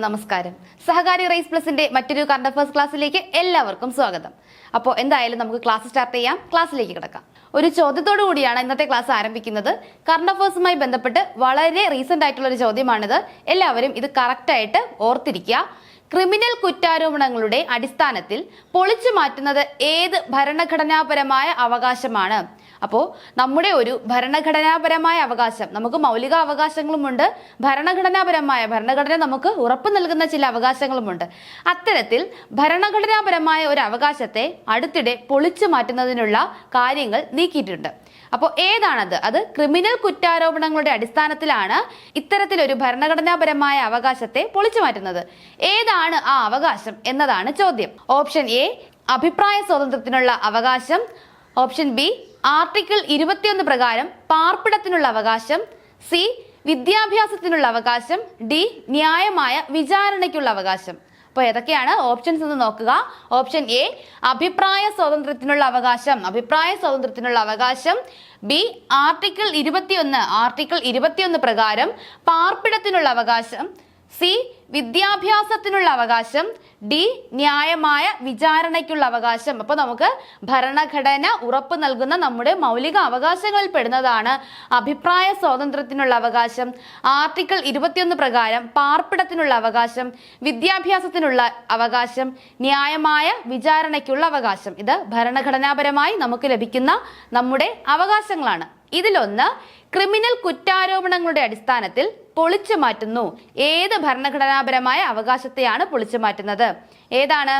Hello നമസ്കാരം. സഹകാരി rice പ്ലസിന്റെ മറ്റൊരു current affairs ക്ലാസ്സിലേക്ക് എല്ലാവർക്കും സ്വാഗതം. അപ്പോൾ എന്തായാലും നമുക്ക് ക്ലാസ് സ്റ്റാർട്ട് ചെയ്യാം. ക്ലാസ്സിലേക്ക് കിടക്കാം. ഒരു ചോദ്യത്തോടു കൂടിയാണ് ഇന്നത്തെ ക്ലാസ് ആരംഭിക്കുന്നത്. കറണ്ട് അഫേഴ്സുമായി ബന്ധപ്പെട്ട് വളരെ റീസെന്റ് ആയിട്ടുള്ള ഒരു ചോദ്യമാണിത്. എല്ലാവരും ഇത് കറക്റ്റായിട്ട് ഓർത്തിരിക്കുക. ക്രിമിനൽ കുറ്റാരോപണങ്ങളുടെ അടിസ്ഥാനത്തിൽ പൊളിച്ചു മാറ്റുന്നത് ഏത് ഭരണഘടനാപരമായ അവകാശമാണ്? അപ്പോൾ നമ്മുടെ ഒരു ഭരണഘടനാപരമായ അവകാശം നമുക്ക് മൗലിക അവകാശങ്ങളുമുണ്ട് ഭരണഘടനാപരമായ ഭരണഘടന നമുക്ക് ഉറപ്പ് നൽകുന്ന ചില അവകാശങ്ങളുമുണ്ട്. അത്തരത്തിൽ ഭരണഘടനാപരമായ ഒരു അവകാശത്തെ അടുത്തിടെ പൊളിച്ചു മാറ്റുന്നതിനുള്ള കാര്യങ്ങൾ നീക്കിയിട്ടുണ്ട്. അപ്പോൾ ഏതാണത്? അത് ക്രിമിനൽ കുറ്റാരോപണങ്ങളുടെ അടിസ്ഥാനത്തിലാണ് ഇത്തരത്തിലൊരു ഭരണഘടനാപരമായ അവകാശത്തെ പൊളിച്ചു മാറ്റുന്നത്. ഏതാണ് ആ അവകാശം എന്നതാണ് ചോദ്യം. ഓപ്ഷൻ എ അഭിപ്രായ സ്വാതന്ത്ര്യത്തിനുള്ള അവകാശം. ഓപ്ഷൻ ബി ആർട്ടിക്കിൾ ഇരുപത്തിയൊന്ന് പ്രകാരം പാർപ്പിടത്തിനുള്ള അവകാശം സി വിദ്യാഭ്യാസത്തിനുള്ള അവകാശം ഡി ന്യായമായ വിചാരണയ്ക്കുള്ള അവകാശം. അപ്പോൾ ഏതൊക്കെയാണ്? ഓപ്ഷൻസ് എന്ന് നോക്കുക. ഓപ്ഷൻ എ അഭിപ്രായ സ്വാതന്ത്ര്യത്തിനുള്ള അവകാശം. അഭിപ്രായ സ്വാതന്ത്ര്യത്തിനുള്ള അവകാശം ബി ആർട്ടിക്കിൾ ഇരുപത്തിയൊന്ന്. ആർട്ടിക്കിൾ ഇരുപത്തിയൊന്ന് പ്രകാരം പാർപ്പിടത്തിനുള്ള അവകാശം സി വിദ്യാഭ്യാസത്തിനുള്ള അവകാശം ഡി ന്യായമായ വിചാരണയ്ക്കുള്ള അവകാശം. അപ്പോൾ നമുക്ക് ഭരണഘടന ഉറപ്പ് നൽകുന്ന നമ്മുടെ മൗലിക അവകാശങ്ങളിൽ പെടുന്നതാണ് അഭിപ്രായ സ്വാതന്ത്ര്യത്തിനുള്ള അവകാശം ആർട്ടിക്കിൾ ഇരുപത്തിയൊന്ന് പ്രകാരം പാർപ്പിടത്തിനുള്ള അവകാശം വിദ്യാഭ്യാസത്തിനുള്ള അവകാശം ന്യായമായ വിചാരണയ്ക്കുള്ള അവകാശം. ഇത് ഭരണഘടനാപരമായി നമുക്ക് ലഭിക്കുന്ന നമ്മുടെ അവകാശങ്ങളാണ്. ഇതിലൊന്ന് ക്രിമിനൽ കുറ്റാരോപണങ്ങളുടെ അടിസ്ഥാനത്തിൽ പൊളിച്ചു മാറ്റുന്നു. ഏത് ഭരണഘടനാപരമായ അവകാശത്തെയാണ് പൊളിച്ചു മാറ്റുന്നത്? ഏതാണ്?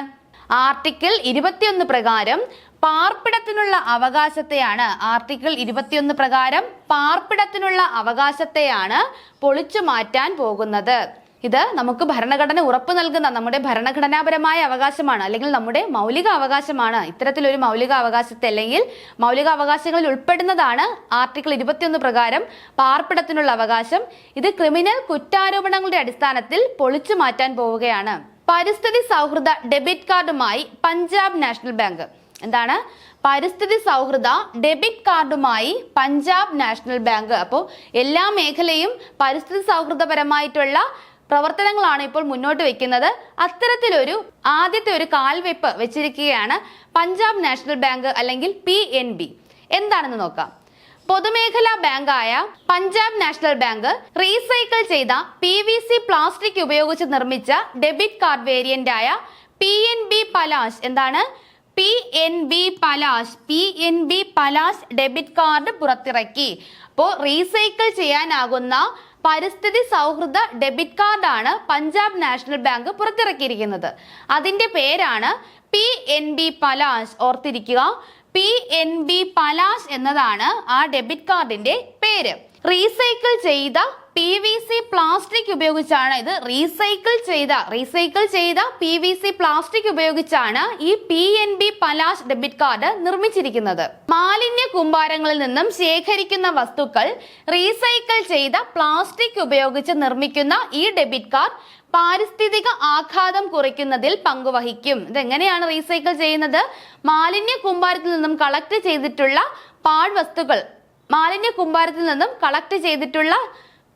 ആർട്ടിക്കിൾ ഇരുപത്തിയൊന്ന് പ്രകാരം പാർപ്പിടത്തിനുള്ള അവകാശത്തെയാണ് ആർട്ടിക്കിൾ ഇരുപത്തിയൊന്ന് പ്രകാരം പാർപ്പിടത്തിനുള്ള അവകാശത്തെയാണ് പൊളിച്ചു മാറ്റാൻ പോകുന്നത്. ഇത് നമുക്ക് ഭരണഘടന ഉറപ്പ് നൽകുന്ന നമ്മുടെ ഭരണഘടനാപരമായ അവകാശമാണ് അല്ലെങ്കിൽ നമ്മുടെ മൗലിക അവകാശമാണ്. ഇത്തരത്തിലൊരു മൗലിക അവകാശത്തെ അല്ലെങ്കിൽ മൗലിക അവകാശങ്ങളിൽ ഉൾപ്പെടുന്നതാണ് ആർട്ടിക്കിൾ ഇരുപത്തിയൊന്ന് പ്രകാരം പാർപ്പിടത്തിനുള്ള അവകാശം. ഇത് ക്രിമിനൽ കുറ്റാരോപണങ്ങളുടെ അടിസ്ഥാനത്തിൽ പൊളിച്ചു മാറ്റാൻ പോവുകയാണ്. പരിസ്ഥിതി സൗഹൃദ ഡെബിറ്റ് കാർഡുമായി പഞ്ചാബ് നാഷണൽ ബാങ്ക്. എന്താണ്? പരിസ്ഥിതി സൗഹൃദ ഡെബിറ്റ് കാർഡുമായി പഞ്ചാബ് നാഷണൽ ബാങ്ക്. അപ്പോൾ എല്ലാ മേഖലയും പരിസ്ഥിതി സൗഹൃദപരമായിട്ടുള്ള പ്രവർത്തനങ്ങളാണ് ഇപ്പോൾ മുന്നോട്ട് വെക്കുന്നത്. അത്തരത്തിലൊരു ആദ്യത്തെ ഒരു കാൽവെപ്പ് വെച്ചിരിക്കുകയാണ് പഞ്ചാബ് നാഷണൽ ബാങ്ക് അല്ലെങ്കിൽ പി എൻ ബി. എന്താണെന്ന് നോക്കാം. പൊതുമേഖലാ ബാങ്കായ പഞ്ചാബ് നാഷണൽ ബാങ്ക് റീസൈക്കിൾ ചെയ്ത പി വി സി പ്ലാസ്റ്റിക് ഉപയോഗിച്ച് നിർമ്മിച്ച ഡെബിറ്റ് കാർഡ് വേരിയന്റ് ആയ പി എൻ ബി പലാഷ് എന്താണ്? P N B Palash P N B Palash debit card പുറത്തിറക്കി. അപ്പോൾ റീസൈക്കിൾ ചെയ്യാനാകുന്ന പരിസ്ഥിതി സൗഹൃദ ഡെബിറ്റ് കാർഡാണ് പഞ്ചാബ് നാഷണൽ ബാങ്ക് പുറത്തിറക്കിയിരിക്കുന്നത്. അതിന്റെ പേരാണ് പി എൻ ബി പലാശ് ഓർത്തിരിക്കുക. പി എൻ ബി പലാശ് എന്നതാണ് ആ ഡെബിറ്റ് കാർഡിന്റെ പേര്. റീസൈക്കിൾ ചെയ്ത പി വി സി പ്ലാസ്റ്റിക് ഉപയോഗിച്ചാണ് ഇത് റീസൈക്കിൾ ചെയ്ത റീസൈക്കിൾ ചെയ്ത പി വി സി പ്ലാസ്റ്റിക് ഉപയോഗിച്ചാണ് ഈ P N B Palash debit card നിർമ്മിച്ചിരിക്കുന്നത്. മാലിന്യ കുമ്പാരങ്ങളിൽ നിന്നും ശേഖരിക്കുന്ന വസ്തുക്കൾ റീസൈക്കിൾ ചെയ്ത പ്ലാസ്റ്റിക് ഉപയോഗിച്ച് നിർമ്മിക്കുന്ന ഈ ഡെബിറ്റ് കാർഡ് പാരിസ്ഥിതിക ആഘാതം കുറയ്ക്കുന്നതിൽ പങ്കുവഹിക്കും. ഇതെങ്ങനെയാണ് റീസൈക്കിൾ ചെയ്യുന്നത്? മാലിന്യ കുമ്പാരത്തിൽ നിന്നും കളക്ട് ചെയ്തിട്ടുള്ള പാഴ്വസ്തുക്കൾ മാലിന്യ കുമ്പാരത്തിൽ നിന്നും കളക്ട് ചെയ്തിട്ടുള്ള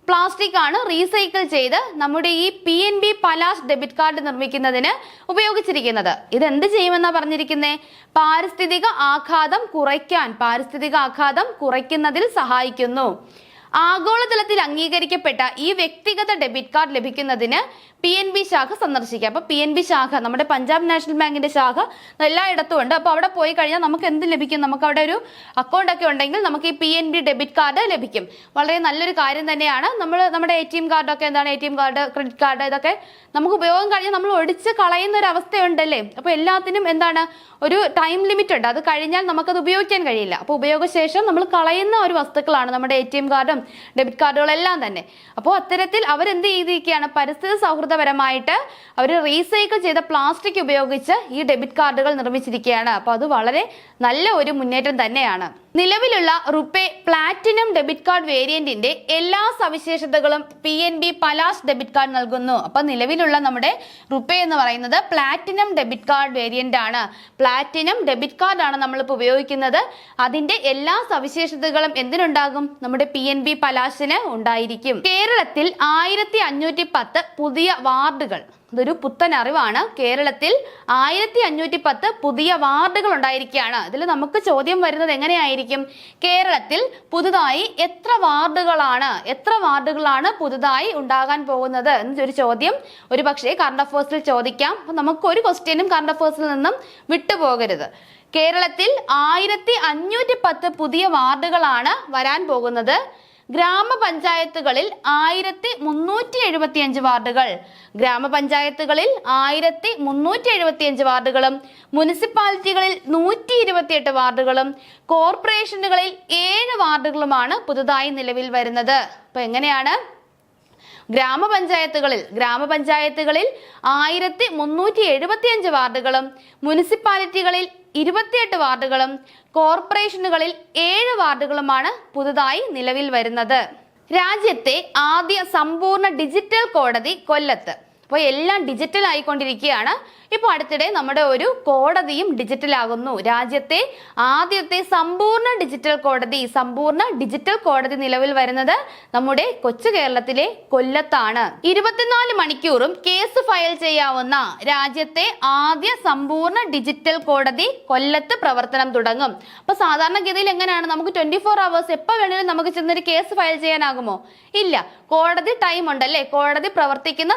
പ്ലാസ്റ്റിക് ആണ് റീസൈക്കിൾ ചെയ്ത് നമ്മുടെ ഈ P N B Palash debit card നിർമ്മിക്കുന്നതിന് ഉപയോഗിച്ചിരിക്കുന്നത്. ഇത് എന്ത് ചെയ്യുമെന്നാ പറഞ്ഞിരിക്കുന്നേ? പാരിസ്ഥിതിക ആഘാതം കുറയ്ക്കാൻ പാരിസ്ഥിതിക ആഘാതം കുറയ്ക്കുന്നതിൽ സഹായിക്കുന്നു. ആഗോളതലത്തിൽ അംഗീകരിക്കപ്പെട്ട ഈ വ്യക്തിഗത ഡെബിറ്റ് കാർഡ് ലഭിക്കുന്നതിന് പി എൻ ബി ശാഖ സന്ദർശിക്കുക. അപ്പോൾ പി എൻ ബി ശാഖ നമ്മുടെ പഞ്ചാബ് നാഷണൽ ബാങ്കിന്റെ ശാഖ എല്ലായിടത്തും ഉണ്ട് അപ്പൊ അവിടെ പോയി കഴിഞ്ഞാൽ നമുക്ക് എന്ത് ലഭിക്കും? നമുക്ക് അവിടെ ഒരു അക്കൗണ്ട് ഒക്കെ ഉണ്ടെങ്കിൽ നമുക്ക് ഈ P N B debit card ലഭിക്കും. വളരെ നല്ലൊരു കാര്യം തന്നെയാണ്. നമ്മൾ നമ്മുടെ എ ടി എം കാർഡൊക്കെ എന്താണ്? A T M card credit card ഇതൊക്കെ നമുക്ക് ഉപയോഗം കഴിഞ്ഞാൽ നമ്മൾ ഒടിച്ച് കളയുന്ന ഒരു അവസ്ഥയുണ്ടല്ലേ? അപ്പോൾ എല്ലാത്തിനും എന്താണ്? ഒരു ടൈം ലിമിറ്റ് ഉണ്ട്. അത് കഴിഞ്ഞാൽ നമുക്കത് ഉപയോഗിക്കാൻ കഴിയില്ല. അപ്പോൾ ഉപയോഗശേഷം നമ്മൾ കളയുന്ന ഒരു വസ്തുക്കളാണ് നമ്മുടെ എ ടി എം കാർഡും ഡെബിറ്റ് കാർഡുകളെല്ലാം തന്നെ. അപ്പോൾ അത്തരത്തിൽ അവരെന്ത് ചെയ്തിരിക്കുകയാണ്? പരിസ്ഥിതി സൗഹൃദപരമായിട്ട് അവർ റീസൈക്കിൾ ചെയ്ത പ്ലാസ്റ്റിക് ഉപയോഗിച്ച് ഈ ഡെബിറ്റ് കാർഡുകൾ നിർമ്മിച്ചിരിക്കുകയാണ്. അപ്പോൾ അത് വളരെ നല്ല ഒരു മുന്നേറ്റം തന്നെയാണ്. നിലവിലുള്ള റുപ്പേ പ്ലാറ്റിനം ഡെബിറ്റ് കാർഡ് വേരിയന്റിന്റെ എല്ലാ സവിശേഷതകളും P N B Palash debit card നൽകുന്നു. അപ്പൊ നിലവിലുള്ള നമ്മുടെ റുപ്പേ എന്ന് പറയുന്നത് പ്ലാറ്റിനം ഡെബിറ്റ് കാർഡ് വേരിയന്റ് ആണ്. പ്ലാറ്റിനം ഡെബിറ്റ് കാർഡ് ആണ് നമ്മളിപ്പോൾ ഉപയോഗിക്കുന്നത്. അതിന്റെ എല്ലാ സവിശേഷതകളും എന്തിനുണ്ടാകും? നമ്മുടെ പി എൻ ബി പലാസിന് ഉണ്ടായിരിക്കും. കേരളത്തിൽ ആയിരത്തി പുതിയ വാർഡുകൾ. ഇതൊരു പുത്തൻ അറിവാണ്. കേരളത്തിൽ ആയിരത്തി അഞ്ഞൂറ്റി പത്ത് പുതിയ വാർഡുകൾ ഉണ്ടായിരിക്കുകയാണ്. ഇതിൽ നമുക്ക് ചോദ്യം വരുന്നത് എങ്ങനെയായിരിക്കും? കേരളത്തിൽ പുതുതായി എത്ര വാർഡുകളാണ്? എത്ര വാർഡുകളാണ് പുതുതായി ഉണ്ടാകാൻ പോകുന്നത്? എന്നൊരു ചോദ്യം. ഒരു പക്ഷേ കറണ്ട് അഫേഴ്സിൽ ചോദിക്കാം. അപ്പൊ നമുക്ക് ഒരു ക്വസ്റ്റ്യനും കറണ്ട് അഫേഴ്സിൽ നിന്നും വിട്ടുപോകരുത്. കേരളത്തിൽ ആയിരത്തി അഞ്ഞൂറ്റി പത്ത് പുതിയ വാർഡുകളാണ് വരാൻ പോകുന്നത്. ഗ്രാമപഞ്ചായത്തുകളിൽ ആയിരത്തി മുന്നൂറ്റി എഴുപത്തി അഞ്ച് വാർഡുകൾ. ഗ്രാമപഞ്ചായത്തുകളിൽ ആയിരത്തി മുന്നൂറ്റി എഴുപത്തി അഞ്ച് വാർഡുകളും മുനിസിപ്പാലിറ്റികളിൽ നൂറ്റി ഇരുപത്തിയെട്ട് വാർഡുകളും കോർപ്പറേഷനുകളിൽ ഏഴ് വാർഡുകളുമാണ് പുതുതായി നിലവിൽ വരുന്നത്. അപ്പൊ എങ്ങനെയാണ്? ഗ്രാമപഞ്ചായത്തുകളിൽ ഗ്രാമപഞ്ചായത്തുകളിൽ ആയിരത്തി മുന്നൂറ്റി എഴുപത്തി അഞ്ച് വാർഡുകളും മുനിസിപ്പാലിറ്റികളിൽ ഇരുപത്തിയെട്ട് വാർഡുകളും കോർപ്പറേഷനുകളിൽ ഏഴ് വാർഡുകളുമാണ് പുതുതായി നിലവിൽ വരുന്നത്. രാജ്യത്തെ ആദ്യ സമ്പൂർണ ഡിജിറ്റൽ കോടതി കൊല്ലത്ത്. അപ്പോൾ എല്ലാം ഡിജിറ്റൽ ആയിക്കൊണ്ടിരിക്കുകയാണ്. ഇപ്പോൾ അടുത്തിടെ നമ്മുടെ ഒരു കോടതിയും ഡിജിറ്റൽ ആകുന്നു. രാജ്യത്തെ ആദ്യത്തെ സമ്പൂർണ ഡിജിറ്റൽ കോടതി സമ്പൂർണ ഡിജിറ്റൽ കോടതി നിലവിൽ വരുന്നത് നമ്മുടെ കൊച്ചു കേരളത്തിലെ കൊല്ലത്താണ്. ഇരുപത്തിനാല് മണിക്കൂറും കേസ് ഫയൽ ചെയ്യാവുന്ന രാജ്യത്തെ ആദ്യ സമ്പൂർണ ഡിജിറ്റൽ കോടതി കൊല്ലത്ത് പ്രവർത്തനം തുടങ്ങും. അപ്പോൾ സാധാരണഗതിയിൽ എങ്ങനെയാണ്? നമുക്ക് ട്വന്റി ഫോർ അവേഴ്സ് എപ്പോൾ വേണമെങ്കിലും നമുക്ക് ചെന്നൊരു കേസ് ഫയൽ ചെയ്യാനാകുമോ? ഇല്ല. കോടതി ടൈം ഉണ്ടല്ലേ? കോടതി പ്രവർത്തിക്കുന്ന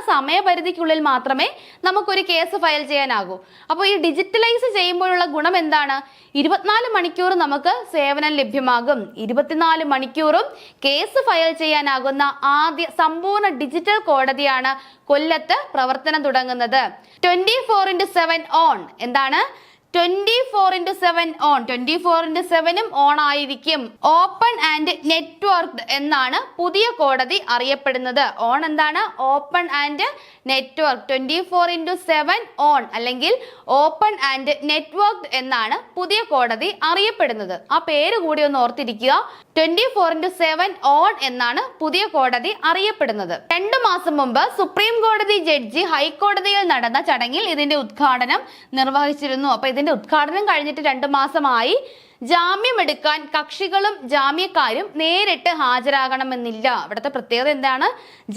സമയപരിധിക്കുള്ളിൽ മാത്രമേ നമുക്കൊരു കേസ് ഫയൽ ചെയ്യാനാകൂ. അപ്പോൾ ഈ ഡിജിറ്റലൈസ് ചെയ്യുമ്പോഴുള്ള ഗുണം എന്താണ്? ഇരുപത്തിനാല് മണിക്കൂർ നമുക്ക് സേവനം ലഭ്യമാകും. ഇരുപത്തിനാല് മണിക്കൂറും കേസ് ഫയൽ ചെയ്യാനാകുന്ന ആദ്യ സമ്പൂർണ ഡിജിറ്റൽ കോടതിയാണ് കൊല്ലത്ത് പ്രവർത്തനം തുടങ്ങുന്നത്. Twenty four into seven on. എന്താണ്? Twenty four into seven on twenty four into സെവനും on ആയിരിക്കും. ഓപ്പൺ ആൻഡ് നെറ്റ്വർക്ക് എന്നാണ് പുതിയ കോടതി അറിയപ്പെടുന്നത്. ഓൺ എന്താണ്? Open and network twenty four into seven on അല്ലെങ്കിൽ ഓപ്പൺ ആൻഡ് നെറ്റ്വർക്ക് എന്നാണ് പുതിയ കോടതി അറിയപ്പെടുന്നത്. ആ പേര് കൂടി ഒന്ന് ഓർത്തിരിക്കുക. Twenty four into seven on എന്നാണ് പുതിയ കോടതി അറിയപ്പെടുന്നത്. രണ്ടു മാസം മുമ്പ് സുപ്രീം കോടതി ജഡ്ജി ഹൈക്കോടതിയിൽ നടന്ന ചടങ്ങിൽ ഇതിന്റെ ഉദ്ഘാടനം നിർവഹിച്ചിരുന്നു. അപ്പൊ ഇതിന്റെ ഉദ്ഘാടനം കഴിഞ്ഞിട്ട് രണ്ടു മാസമായി ജാമ്യമെടുക്കാൻ കക്ഷികളും ജാമ്യക്കാരും നേരിട്ട് ഹാജരാകണമെന്നില്ല. ഇവിടുത്തെ പ്രത്യേകത എന്താണ്?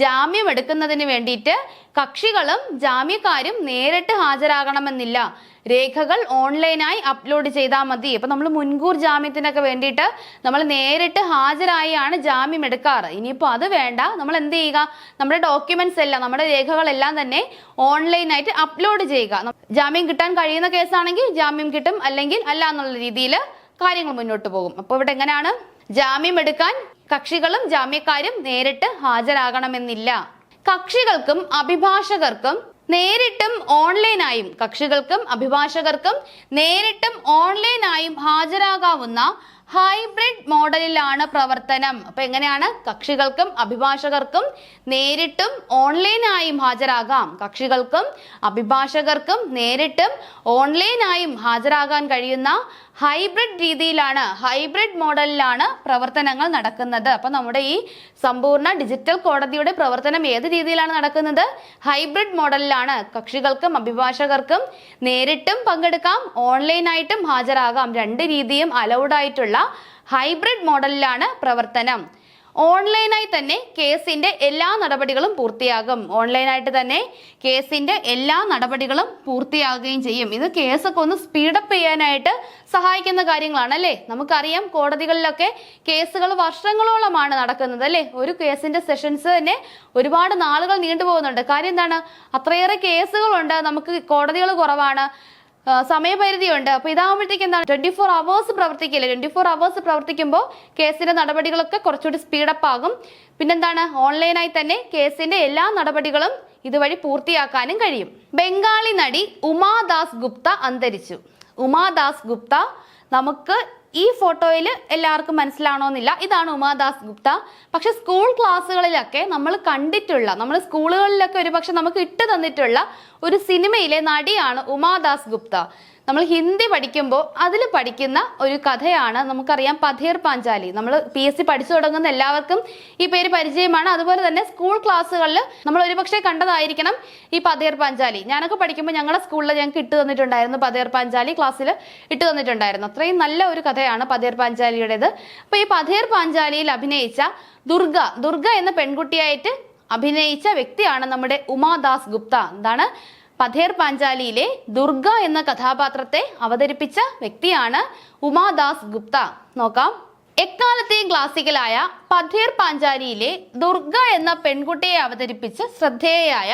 ജാമ്യം എടുക്കുന്നതിന് വേണ്ടിയിട്ട് കക്ഷികളും ജാമ്യക്കാരും നേരിട്ട് ഹാജരാകണമെന്നില്ല. രേഖകൾ ഓൺലൈനായി അപ്ലോഡ് ചെയ്താൽ മതി. അപ്പൊ നമ്മൾ മുൻകൂർ ജാമ്യത്തിനൊക്കെ വേണ്ടിയിട്ട് നമ്മൾ നേരിട്ട് ഹാജരായാണ് ജാമ്യം എടുക്കാറ്. ഇനിയിപ്പോൾ അത് വേണ്ട. നമ്മൾ എന്ത് ചെയ്യുക? നമ്മുടെ ഡോക്യുമെന്റ്സ് എല്ലാം നമ്മുടെ രേഖകളെല്ലാം തന്നെ ഓൺലൈനായിട്ട് അപ്ലോഡ് ചെയ്യുക. ജാമ്യം കിട്ടാൻ കഴിയുന്ന കേസാണെങ്കിൽ ജാമ്യം കിട്ടും. അല്ലെങ്കിൽ അല്ല എന്നുള്ള രീതിയിൽ കാര്യങ്ങൾ മുന്നോട്ട് പോകും. അപ്പോൾ ഇവിടെ എങ്ങനെയാണ്? ജാമ്യം എടുക്കാൻ കക്ഷികളും ജാമ്യക്കാരും നേരിട്ട് ഹാജരാകണമെന്നില്ല. കക്ഷികൾക്കും അഭിഭാഷകർക്കും നേരിട്ടും ഓൺലൈനായും കക്ഷികൾക്കും അഭിഭാഷകർക്കും നേരിട്ടും ഓൺലൈനായും ഹാജരാകാവുന്ന ഹൈബ്രിഡ് മോഡലിലാണ് പ്രവർത്തനം. അപ്പൊ എങ്ങനെയാണ്? കക്ഷികൾക്കും അഭിഭാഷകർക്കും നേരിട്ടും ഓൺലൈനായും ഹാജരാകാം. കക്ഷികൾക്കും അഭിഭാഷകർക്കും നേരിട്ടും ഓൺലൈനായും ഹാജരാകാൻ കഴിയുന്ന ഹൈബ്രിഡ് രീതിയിലാണ് ഹൈബ്രിഡ് മോഡലിലാണ് പ്രവർത്തനങ്ങൾ നടക്കുന്നത്. അപ്പൊ നമ്മുടെ ഈ സമ്പൂർണ ഡിജിറ്റൽ കോടതിയുടെ പ്രവർത്തനം ഏത് രീതിയിലാണ് നടക്കുന്നത്? ഹൈബ്രിഡ് മോഡലിലാണ്. കക്ഷികൾക്കും അഭിഭാഷകർക്കും നേരിട്ടും പങ്കെടുക്കാം ഓൺലൈനായിട്ടും ഹാജരാകാം. രണ്ട് രീതിയും അലൗഡ് ആയിട്ടുള്ള ഹൈബ്രിഡ് മോഡലിലാണ് പ്രവർത്തനം. ഓൺലൈനായി തന്നെ കേസിന്റെ എല്ലാ നടപടികളും പൂർത്തിയാകും. ഓൺലൈനായിട്ട് തന്നെ കേസിന്റെ എല്ലാ നടപടികളും പൂർത്തിയാകുകയും ചെയ്യും. ഇത് കേസൊക്കെ ഒന്ന് സ്പീഡപ്പ് ചെയ്യാനായിട്ട് സഹായിക്കുന്ന കാര്യങ്ങളാണ് അല്ലേ? നമുക്കറിയാം കോടതികളിലൊക്കെ കേസുകൾ വർഷങ്ങളോളമാണ് നടക്കുന്നത് അല്ലേ? ഒരു കേസിന്റെ സെഷൻസ് തന്നെ ഒരുപാട് നാളുകൾ നീണ്ടുപോകുന്നുണ്ട്. കാര്യം എന്താണ്? അത്രയേറെ കേസുകളുണ്ട്. നമുക്ക് കോടതികൾ കുറവാണ്. സമയപരിധിയുണ്ട്. അപ്പൊ ഇതാകുമ്പോഴത്തേക്ക് എന്താണ്? ട്വന്റി ഫോർ അവേഴ്സ് പ്രവർത്തിക്കില്ല? ട്വന്റി ഫോർ അവേഴ്സ് പ്രവർത്തിക്കുമ്പോൾ കേസിന്റെ നടപടികളൊക്കെ കുറച്ചുകൂടി സ്പീഡപ്പ് ആകും. പിന്നെന്താണ്? ഓൺലൈനായി തന്നെ കേസിന്റെ എല്ലാ നടപടികളും ഇതുവഴി പൂർത്തിയാക്കാനും കഴിയും. ബംഗാളി നടി ഉമാദാസ് ഗുപ്ത അന്തരിച്ചു. ഉമാദാസ് ഗുപ്ത നമുക്ക് ഈ ഫോട്ടോയിൽ എല്ലാവർക്കും മനസ്സിലാണോന്നില്ല ഇതാണ് ഉമാദാസ് ഗുപ്ത. പക്ഷെ സ്കൂൾ ക്ലാസ്സുകളിലൊക്കെ നമ്മൾ കണ്ടിട്ടുള്ള നമ്മൾ സ്കൂളുകളിലൊക്കെ ഒരുപക്ഷെ നമുക്ക് ഇട്ട് തന്നിട്ടുള്ള ഒരു സിനിമയിലെ നടിയാണ് ഉമാദാസ് ഗുപ്ത. നമ്മൾ ഹിന്ദി പഠിക്കുമ്പോൾ അതിൽ പഠിക്കുന്ന ഒരു കഥയാണ് നമുക്കറിയാം പഥേർ പാഞ്ചാലി. നമ്മൾ പി എസ് സി പഠിച്ചു തുടങ്ങുന്ന എല്ലാവർക്കും ഈ പേര് പരിചയമാണ്. അതുപോലെ തന്നെ സ്കൂൾ ക്ലാസ്സുകളിൽ നമ്മൾ ഒരുപക്ഷെ കണ്ടതായിരിക്കണം ഈ പഥേർ പാഞ്ചാലി. ഞാനൊക്കെ പഠിക്കുമ്പോൾ ഞങ്ങളുടെ സ്കൂളിൽ ഞങ്ങൾക്ക് ഇട്ട് തന്നിട്ടുണ്ടായിരുന്നു പഥേർ പാഞ്ചാലി ക്ലാസ്സിൽ ഇട്ട് തന്നിട്ടുണ്ടായിരുന്നു. അത്രയും നല്ല ഒരു കഥയാണ് പഥേർ പാഞ്ചാലിയുടേത്. അപ്പോൾ ഈ പഥേർ പാഞ്ചാലിയിൽ അഭിനയിച്ച ദുർഗ ദുർഗ എന്ന പെൺകുട്ടിയായിട്ട് അഭിനയിച്ച വ്യക്തിയാണ് നമ്മുടെ ഉമാദാസ് ഗുപ്ത. എന്താണ്? പഥേർ പാഞ്ചാലിയിലെ ദുർഗ എന്ന കഥാപാത്രത്തെ അവതരിപ്പിച്ച വ്യക്തിയാണ് ഉമാദാസ് ഗുപ്ത. നോക്കാം. എക്കാലത്തെയും ക്ലാസിക്കലായ പഥേർ പാഞ്ചാലിയിലെ ദുർഗ എന്ന പെൺകുട്ടിയെ അവതരിപ്പിച്ച് ശ്രദ്ധേയയായ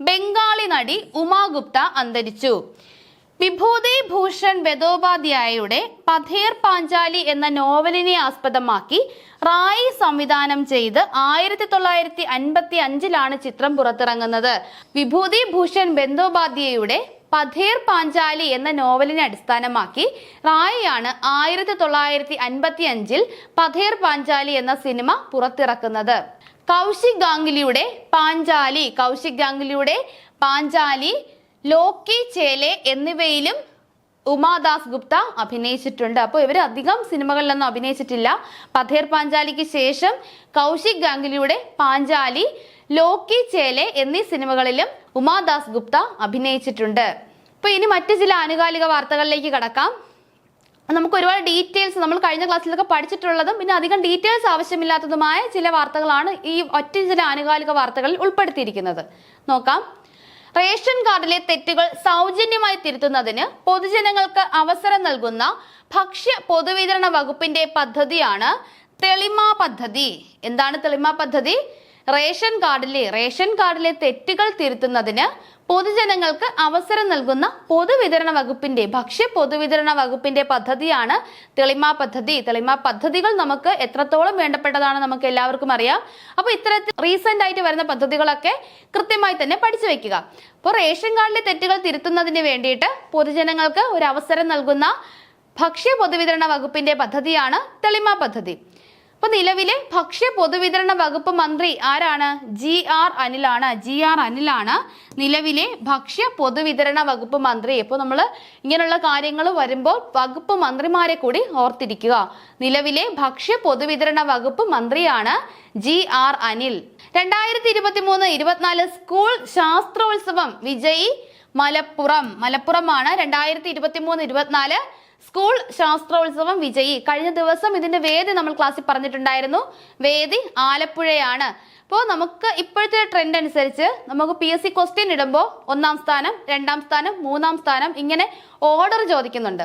ബംഗാളി നടി ഉമാ ഗുപ്ത അന്തരിച്ചു. വിഭൂതി ഭൂഷൺ ബദോപാധ്യായയുടെ പഥേർ പാഞ്ചാലി എന്ന നോവലിനെ ആസ്പദമാക്കി റായി സംവിധാനം ചെയ്ത് ആയിരത്തി തൊള്ളായിരത്തി അൻപത്തി അഞ്ചിലാണ് ചിത്രം പുറത്തിറങ്ങുന്നത്. വിഭൂതി ഭൂഷൺ ബന്ദോപാധ്യായയുടെ പഥേർ പാഞ്ചാലി എന്ന നോവലിനെ അടിസ്ഥാനമാക്കി റായിയാണ് ആയിരത്തി തൊള്ളായിരത്തി അൻപത്തി അഞ്ചിൽ പഥേർ പാഞ്ചാലി എന്ന സിനിമ പുറത്തിറക്കുന്നത്. കൗശിക് ഗാംഗുലിയുടെ പാഞ്ചാലി കൗശിക് ഗാംഗുലിയുടെ പാഞ്ചാലി ലോക്കി ചേലെ എന്നിവയിലും ഉമാദാസ് ഗുപ്ത അഭിനയിച്ചിട്ടുണ്ട്. അപ്പോൾ ഇവർ അധികം സിനിമകളിലൊന്നും അഭിനയിച്ചിട്ടില്ല. പഥേർ പാഞ്ചാലിക്ക് ശേഷം കൗശിക് ഗാംഗുലിയുടെ പാഞ്ചാലി ലോക്കി ചേലെ എന്നീ സിനിമകളിലും ഉമാദാസ് ഗുപ്ത അഭിനയിച്ചിട്ടുണ്ട്. അപ്പോൾ ഇനി മറ്റു ചില ആനുകാലിക വാർത്തകളിലേക്ക് കടക്കാം. നമുക്ക് ഒരുപാട് ഡീറ്റെയിൽസ് നമ്മൾ കഴിഞ്ഞ ക്ലാസ്സിലൊക്കെ പഠിച്ചിട്ടുള്ളതും പിന്നെ അധികം ഡീറ്റെയിൽസ് ആവശ്യമില്ലാത്തതുമായ ചില വാർത്തകളാണ് ഈ ഒറ്റ ചില ആനുകാലിക വാർത്തകളിൽ ഉൾപ്പെടുത്തിയിരിക്കുന്നത്. നോക്കാം. റേഷൻ കാർഡിലെ തെറ്റുകൾ സൗജന്യമായി തിരുത്തുന്നതിന് പൊതുജനങ്ങൾക്ക് അവസരം നൽകുന്ന ഭക്ഷ്യ പൊതുവിതരണ വകുപ്പിന്റെ പദ്ധതിയാണ് തെളിമ പദ്ധതി. എന്താണ് തെളിമ പദ്ധതി? റേഷൻ കാർഡിലെ റേഷൻ കാർഡിലെ തെറ്റുകൾ തിരുത്തുന്നതിന് പൊതുജനങ്ങൾക്ക് അവസരം നൽകുന്ന പൊതുവിതരണ വകുപ്പിന്റെ ഭക്ഷ്യ പൊതുവിതരണ വകുപ്പിന്റെ പദ്ധതിയാണ് തെളിമ പദ്ധതി. തെളിമ പദ്ധതികൾ നമുക്ക് എത്രത്തോളം വേണ്ടപ്പെട്ടതാണ് നമുക്ക് എല്ലാവർക്കും അറിയാം. അപ്പോൾ ഇത്തരത്തിൽ റീസെന്റ് ആയിട്ട് വരുന്ന പദ്ധതികളൊക്കെ കൃത്യമായി തന്നെ പഠിച്ചു വെക്കുക. അപ്പോൾ റേഷൻ കാർഡിലെ തെറ്റുകൾ തിരുത്തുന്നതിന് വേണ്ടിയിട്ട് പൊതുജനങ്ങൾക്ക് ഒരു അവസരം നൽകുന്ന ഭക്ഷ്യ പൊതുവിതരണ വകുപ്പിന്റെ പദ്ധതിയാണ് തെളിമ പദ്ധതി. അപ്പൊ നിലവിലെ ഭക്ഷ്യ പൊതുവിതരണ വകുപ്പ് മന്ത്രി ആരാണ്? ജി ആർ അനിലാണ്. ജി ആർ അനിലാണ് നിലവിലെ ഭക്ഷ്യ പൊതുവിതരണ വകുപ്പ് മന്ത്രി. ഇപ്പോൾ നമ്മൾ ഇങ്ങനെയുള്ള കാര്യങ്ങൾ വരുമ്പോൾ വകുപ്പ് മന്ത്രിമാരെ കൂടി ഓർത്തിരിക്കുക. നിലവിലെ ഭക്ഷ്യ പൊതുവിതരണ വകുപ്പ് മന്ത്രിയാണ് ജി ആർ അനിൽ. രണ്ടായിരത്തി ഇരുപത്തി മൂന്ന് ഇരുപത്തിനാല് സ്കൂൾ ശാസ്ത്രോത്സവം വിജയി മലപ്പുറം. മലപ്പുറമാണ് രണ്ടായിരത്തി ഇരുപത്തി മൂന്ന് ഇരുപത്തിനാല് സ്കൂൾ ശാസ്ത്രോത്സവം വിജയി. കഴിഞ്ഞ ദിവസം ഇതിന്റെ വേദി നമ്മൾ ക്ലാസ്സിൽ പറഞ്ഞിട്ടുണ്ടായിരുന്നു. വേദി ആലപ്പുഴയാണ്. അപ്പോൾ നമുക്ക് ഇപ്പോഴത്തെ ട്രെൻഡ് അനുസരിച്ച് നമുക്ക് പി എസ് സി ക്വസ്റ്റ്യൻ ഇടുമ്പോൾ ഒന്നാം സ്ഥാനം രണ്ടാം സ്ഥാനം മൂന്നാം സ്ഥാനം ഇങ്ങനെ ഓർഡർ ചോദിക്കുന്നുണ്ട്.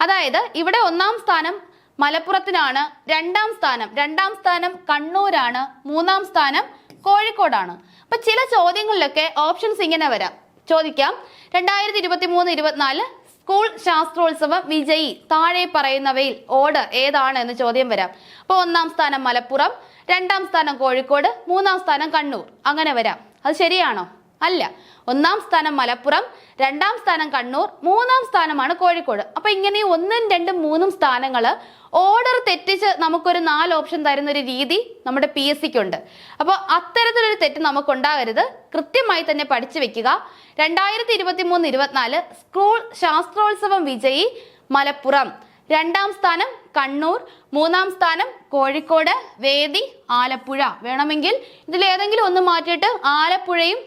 അതായത് ഇവിടെ ഒന്നാം സ്ഥാനം മലപ്പുറത്തിനാണ് രണ്ടാം സ്ഥാനം രണ്ടാം സ്ഥാനം കണ്ണൂരാണ് മൂന്നാം സ്ഥാനം കോഴിക്കോടാണ്. അപ്പൊ ചില ചോദ്യങ്ങളിലൊക്കെ ഓപ്ഷൻസ് ഇങ്ങനെ വരാം. ചോദിക്കാം. രണ്ടായിരത്തി ഇരുപത്തി മൂന്ന് ഇരുപത്തിനാല് സ്കൂൾ ശാസ്ത്രോത്സവം വിജയി താഴെ പറയുന്നവയിൽ ഓട് ഏതാണ് എന്ന് ചോദ്യം വരാം. അപ്പോൾ ഒന്നാം സ്ഥാനം മലപ്പുറം രണ്ടാം സ്ഥാനം കോഴിക്കോട് മൂന്നാം സ്ഥാനം കണ്ണൂർ. അങ്ങനെ വരാം. അത് ശരിയാണോ? അല്ല ഒന്നാം സ്ഥാനം മലപ്പുറം രണ്ടാം സ്ഥാനം കണ്ണൂർ മൂന്നാം സ്ഥാനമാണ് കോഴിക്കോട്. അപ്പൊ ഇങ്ങനെ ഒന്നും രണ്ടും മൂന്നും സ്ഥാനങ്ങൾ ഓർഡർ തെറ്റിച്ച് നമുക്കൊരു നാല് ഓപ്ഷൻ തരുന്ന ഒരു രീതി നമ്മുടെ പി എസ് സിക്ക് ഉണ്ട്. അപ്പോൾ അത്തരത്തിലൊരു തെറ്റ് നമുക്ക് ഉണ്ടാകരുത് കൃത്യമായി തന്നെ പഠിച്ചു വെക്കുക. രണ്ടായിരത്തി ഇരുപത്തി മൂന്ന് ഇരുപത്തിനാല് സ്കൂൾ ശാസ്ത്രോത്സവം വിജയി മലപ്പുറം. രണ്ടാം സ്ഥാനം കണ്ണൂർ മൂന്നാം സ്ഥാനം കോഴിക്കോട് വേദി ആലപ്പുഴ. വേണമെങ്കിൽ ഇതിൽ ഏതെങ്കിലും ഒന്ന് മാറ്റിയിട്ട് ആലപ്പുഴയും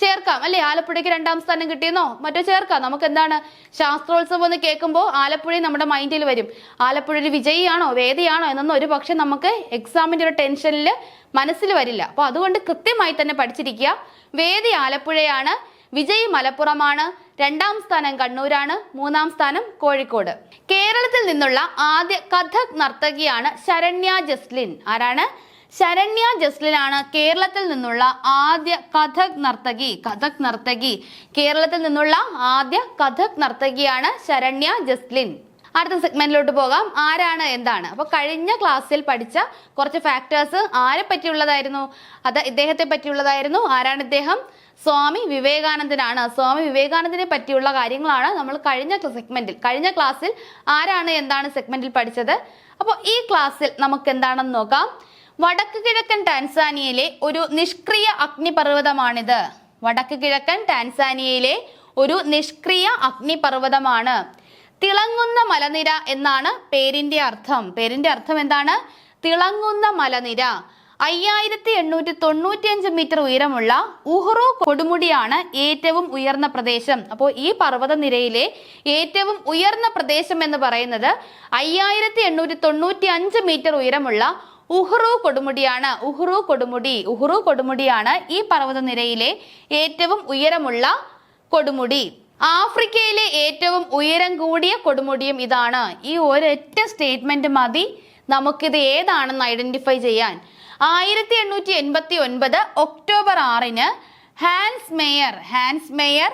ചേർക്കാം. അല്ലെ? ആലപ്പുഴയ്ക്ക് രണ്ടാം സ്ഥാനം കിട്ടിയെന്നോ? മറ്റോ ചേർക്കാം. നമുക്ക് എന്താണ് ശാസ്ത്രോത്സവം എന്ന് കേൾക്കുമ്പോൾ ആലപ്പുഴ നമ്മുടെ മൈൻഡിൽ വരും. ആലപ്പുഴ ഒരു വിജയിയാണോ? വേദിയാണോ? എന്നൊന്നും ഒരു പക്ഷെ നമുക്ക് എക്സാമിന്റെ ഒരു ടെൻഷനിൽ മനസ്സിൽ വരില്ല. അപ്പോൾ അതുകൊണ്ട് കൃത്യമായി തന്നെ പഠിച്ചിരിക്കുക. വേദി ആലപ്പുഴയാണ് വിജയ് മലപ്പുറമാണ് രണ്ടാം സ്ഥാനം കണ്ണൂരാണ് മൂന്നാം സ്ഥാനം കോഴിക്കോട്. കേരളത്തിൽ നിന്നുള്ള ആദ്യ കഥക് നർത്തകിയാണ് ശരണ്യ ജസ്ലിൻ. ആരാണ്? ശരണ്യ ജസ്ലിനാണ് കേരളത്തിൽ നിന്നുള്ള ആദ്യ കഥക് നർത്തകി കഥക് നർത്തകി. കേരളത്തിൽ നിന്നുള്ള ആദ്യ കഥക് നർത്തകിയാണ് ശരണ്യ ജസ്ലിൻ. അടുത്ത സെഗ്മെന്റിലോട്ട് പോകാം. ആരാണ് എന്താണ്? അപ്പൊ കഴിഞ്ഞ ക്ലാസ്സിൽ പഠിച്ച കുറച്ച് ഫാക്ടേഴ്സ് ആരെ പറ്റിയുള്ളതായിരുന്നു? അത് ഇദ്ദേഹത്തെ പറ്റിയുള്ളതായിരുന്നു. ആരാണ് ഇദ്ദേഹം? സ്വാമി വിവേകാനന്ദനാണ്. സ്വാമി വിവേകാനന്ദനെ പറ്റിയുള്ള കാര്യങ്ങളാണ് നമ്മൾ കഴിഞ്ഞ സെഗ്മെന്റിൽ കഴിഞ്ഞ ക്ലാസ്സിൽ ആരാണ് എന്താണ് സെഗ്മെന്റിൽ പഠിച്ചത്? അപ്പോൾ ഈ ക്ലാസ്സിൽ നമുക്ക് എന്താണെന്ന് നോക്കാം. വടക്ക് കിഴക്കൻ ടാൻസാനിയയിലെ ഒരു നിഷ്ക്രിയ അഗ്നിപർവതമാണിത്. വടക്ക് കിഴക്കൻ ടാൻസാനിയയിലെ ഒരു നിഷ്ക്രിയ അഗ്നിപർവതമാണ്. തിളങ്ങുന്ന മലനിര എന്നാണ് പേരിന്റെ അർത്ഥം. പേരിന്റെ അർത്ഥം എന്താണ്? തിളങ്ങുന്ന മലനിര. അയ്യായിരത്തി എണ്ണൂറ്റി തൊണ്ണൂറ്റിയഞ്ച് മീറ്റർ ഉയരമുള്ള ഉഹ്റു കൊടുമുടിയാണ് ഏറ്റവും ഉയർന്ന പ്രദേശം. അപ്പോൾ ഈ പർവതനിരയിലെ ഏറ്റവും ഉയർന്ന പ്രദേശം എന്ന് പറയുന്നത് അയ്യായിരത്തി എണ്ണൂറ്റി തൊണ്ണൂറ്റി അഞ്ച് മീറ്റർ ഉയരമുള്ള ഉഹ്റു കൊടുമുടിയാണ് ഉഹ്റു കൊടുമുടി ഉഹ്റു കൊടുമുടിയാണ് ഈ പർവതനിരയിലെ ഏറ്റവും ഉയരമുള്ള കൊടുമുടി. ആഫ്രിക്കയിലെ ഏറ്റവും ഉയരം കൂടിയ കൊടുമുടിയും ഇതാണ്. ഈ ഒരൊറ്റ സ്റ്റേറ്റ്മെന്റ് മതി. നമുക്കിത് ഏതാണെന്ന് ഐഡന്റിഫൈ ചെയ്യാൻ. ആയിരത്തി എണ്ണൂറ്റി എൺപത്തി ഒൻപത് ഒക്ടോബർ ആറിന് Hans Meyer Hans Meyer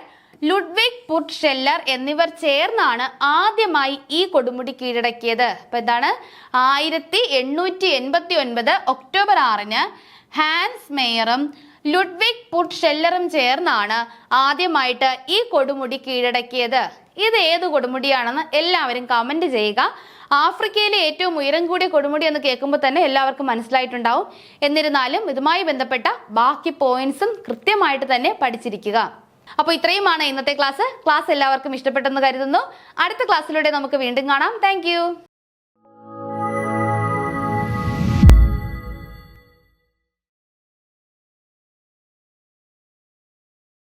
Ludwig Purtscheller എന്നിവർ ചേർന്നാണ് ആദ്യമായി ഈ കൊടുമുടി കീഴടക്കിയത്. അപ്പൊ എന്താണ് ആയിരത്തി എണ്ണൂറ്റി എൺപത്തി ഒൻപത് ഒക്ടോബർ ആറിന് ഹാൻസ് മേയറും ലുഡ്വിക് പുട്ട് ഷെല്ലറും ചേർന്നാണ് ആദ്യമായിട്ട് ഈ കൊടുമുടി കീഴടക്കിയത്. ഇത് ഏത് കൊടുമുടിയാണെന്ന് എല്ലാവരും കമന്റ് ചെയ്യുക. ആഫ്രിക്കയിലെ ഏറ്റവും ഉയരം കൂടിയ കൊടുമുടി എന്ന് കേൾക്കുമ്പോൾ തന്നെ എല്ലാവർക്കും മനസ്സിലായിട്ടുണ്ടാവും. എന്നിരുന്നാലും ഇതുമായി ബന്ധപ്പെട്ട ബാക്കി പോയിന്റ്സും കൃത്യമായിട്ട് തന്നെ പഠിച്ചിരിക്കുക. അപ്പോൾ ഇത്രയുമാണ് ഇന്നത്തെ ക്ലാസ്. ക്ലാസ് എല്ലാവർക്കും ഇഷ്ടപ്പെട്ടെന്ന് കരുതുന്നു. അടുത്ത ക്ലാസ്സിലൂടെ നമുക്ക് വീണ്ടും കാണാം. താങ്ക്